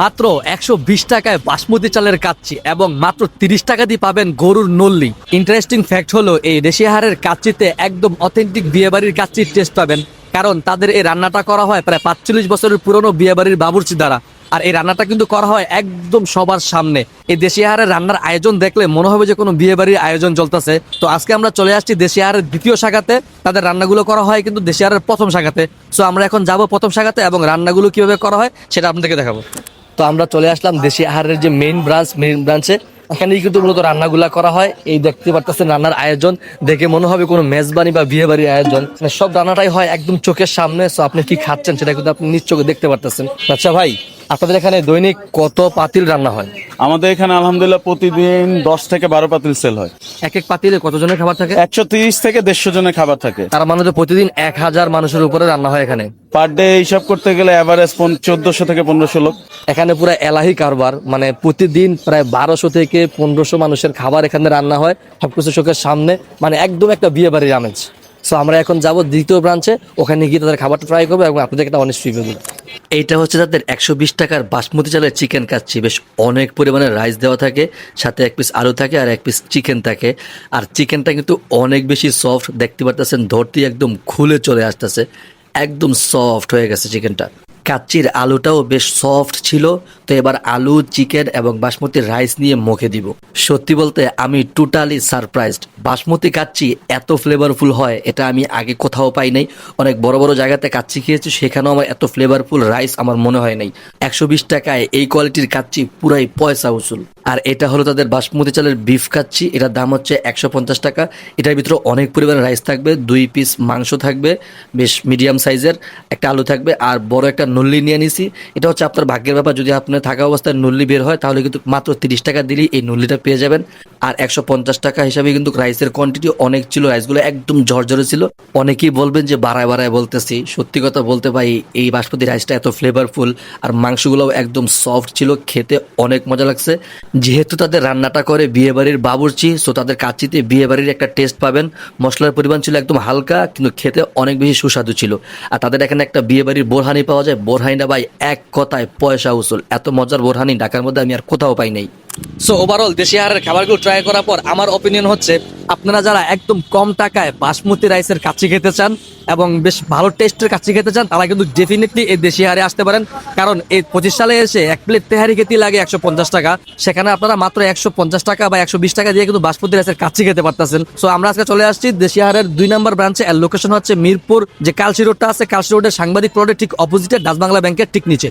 মাত্র একশো বিশ টাকায় বাসমতি চালের কাচ্চি এবং মাত্র তিরিশ টাকা দিয়ে পাবেন গরুর নল্লি। ইন্টারেস্টিং ফ্যাক্ট হলো, এই দেশি হারের কাচ্চিতে একদম অথেন্টিক বিয়েবাড়ির কাচ্চির টেস্ট পাবেন। কারণ তাদের এই রান্নাটা করা হয় প্রায় পাঁচচল্লিশ বছরের পুরনো বিয়েবাড়ির বাবুর্চি দ্বারা। আর এই রান্নাটা কিন্তু করা হয় একদম সবার সামনে। এই দেশি আহারের রান্নার আয়োজন দেখলে মনে হবে যে কোনো বিয়ে বাড়ির আয়োজন চলতেছে। তো আজকে আমরা চলে আসছি দেশি আহারের দ্বিতীয় শাখাতে। তাদের রান্নাগুলো করা হয় কিন্তু দেশি আহারের প্রথম শাখাতে। সো আমরা এখন যাব প্রথম শাখাতে এবং রান্নাগুলো কীভাবে করা হয় সেটা আপনাদেরকে দেখাবো। তো আমরা চলে আসলাম দেশি আহারের যে মেইন ব্রাঞ্চ মেইন ব্রাঞ্চে এখানেই কিন্তু মূলত রান্নাগুলা করা হয়। এই দেখতে পারতেছেন রান্নার আয়োজন। দেখে মনে হবে কোনো মেজবানি বা বিয়ে বাড়ির আয়োজন। মানে সব রান্নাটাই হয় একদম চোখের সামনে। সো আপনি কি খাচ্ছেন সেটা কিন্তু আপনি নিজ চোখে দেখতে পারতেছেন। আচ্ছা ভাই আপনাদের এখানে দৈনিক কত পাতিল রান্না হয়? আমাদের এখানে আলহামদুলিল্লাহ প্রতিদিন দশ থেকে বারো পাতিল সেল হয়। এক এক পাতিলে কতজনের খাবার থাকে? একশো তিরিশ থেকে দেড়শো জনের খাবার থাকে। তার মানে তো প্রতিদিন এক হাজার মানুষের উপরে রান্না হয় এখানে। পার ডে হিসাব করতে গেলে অ্যাভারেজ চোদ্দশো থেকে পনেরোশো লোক। এখানে পুরো এলাহি কারবার মানে প্রতিদিন প্রায় বারোশো থেকে পনেরোশো মানুষের খাবার এখানে রান্না হয়। সবকিছু চোখের সামনে মানে একদম একটা বিয়ে বাড়ির আমেজ সো আমরা এখন যাব দ্বিতীয় ব্রাঞ্চে ওখানে গিয়ে তাদের খাবারটা ট্রাই করব এবং আপনাদের একটা অনেক রিভিউ এইটা হচ্ছে তাদের একশো বিশ টাকার বাসমতি চালের চিকেন কাচ্ছি বেশ অনেক পরিমাণে রাইস দেওয়া থাকে, সাথে এক পিস আলু থাকে আর এক পিস চিকেন থাকে। আর চিকেনটা কিন্তু অনেক বেশি সফট দেখতে পারতেছেন, ধরতেই একদম খুলে চলে আসতেছে। একদম সফট হয়ে গেছে চিকেনটা কাচ্চির আলুটাও বেশ সফট ছিল, তো এবার আলু, চিকেন এবং বাসমতি রাইস নিয়ে মুখে দিব। সত্যি বলতে আমি টোটালি সারপ্রাইজড বাসমতি কাচ্চি এত ফ্লেভারফুল হয়, এটা আমি আগে কোথাও পাই নাই। অনেক বড় বড় জায়গাতে কাচ্চি খেয়েছি, সেখানেও আমার এত ফ্লেভারফুল রাইস আমার মনে হয় নাই। একশো বিশ টাকায় এই কোয়ালিটির কাচ্চি পুরাই পয়সা উসুল। আর এটা হলো তাদের বাসমতি চালের বিফ কাচ্চি এটার দাম হচ্ছে একশো পঞ্চাশ টাকা। এটার ভিতরে অনেক পরিমাণে রাইস থাকবে, দুই পিস মাংস থাকবে, বেশ মিডিয়াম সাইজের একটা আলু থাকবে, আর বড় একটা নল্লি নিয়ে নিছি। এটা হচ্ছে আপনার ভাগ্যের ব্যাপার। যদি আপনার থাকা অবস্থায় নল্লি বের হয়, তাহলে কিন্তু মাত্র তিরিশ টাকা দিলেই এই নল্লিটা পেয়ে যাবেন। আর একশো পঞ্চাশ টাকা হিসাবে কিন্তু রাইসের কোয়ান্টিটি অনেক ছিল। রাইসগুলো একদম ঝরঝরে ছিল। অনেকেই বলবেন যে বাড়ায় বাড়ায় বলতেছি। সত্যি কথা বলতে ভাই, এই বাসমতি রাইসটা এত ফ্লেভারফুল আর মাংসগুলোও একদম সফট ছিল। খেতে অনেক মজা লাগছে। যেহেতু তাদের রান্নাটা করে বিয়েবাড়ির বাবুর্চি সো তাদের কাচ্চিতে বিয়েবাড়ির একটা টেস্ট পাবেন। মশলার পরিমাণ ছিল একদম হালকা, কিন্তু খেতে অনেক বেশি সুস্বাদু ছিল। আর তাদের এখানে একটা বিয়েবাড়ির বোরহানি পাওয়া যায় বোরহানিটা ভাই এক কথায় পয়সা উসুল। এত মজার বোরহানি ঢাকার মধ্যে আমি আর কোথাও পাই নাই। সো ওভারঅল দেশি আহারের খাবারগুলো ট্রাই করার পর আমার অপিনিয়ন হচ্ছে, আপনারা যারা একদম কম টাকায় বাসমতি রাইসের কাচ্চি খেতে চান এবং বেশ ভালো টেস্টের কাচ্চি খেতে চান, তারা কিন্তু ডেফিনেটলি এই দেশি হারে আসতে পারেন। কারণ এই পঁচিশ সালে এসে এক প্লেট তেহারি খেতে লাগে একশো পঞ্চাশ টাকা। সেখানে আপনারা মাত্র একশো পঞ্চাশ টাকা বা একশো বিশ টাকা দিয়ে কিন্তু বাসমতি রাইসের কাচ্চি খেতে পারতেছেন। সো আমরা আজকে চলে আসছি দেশি হারের দুই নম্বর ব্রাঞ্চে এর লোকেশন হচ্ছে মিরপুর, যে কালসি রোডটা আছে, কালসি রোডের সাংবাদিক রোডের ঠিক অপোজিটে ডাচ বাংলা ব্যাংকের ঠিক নিচে।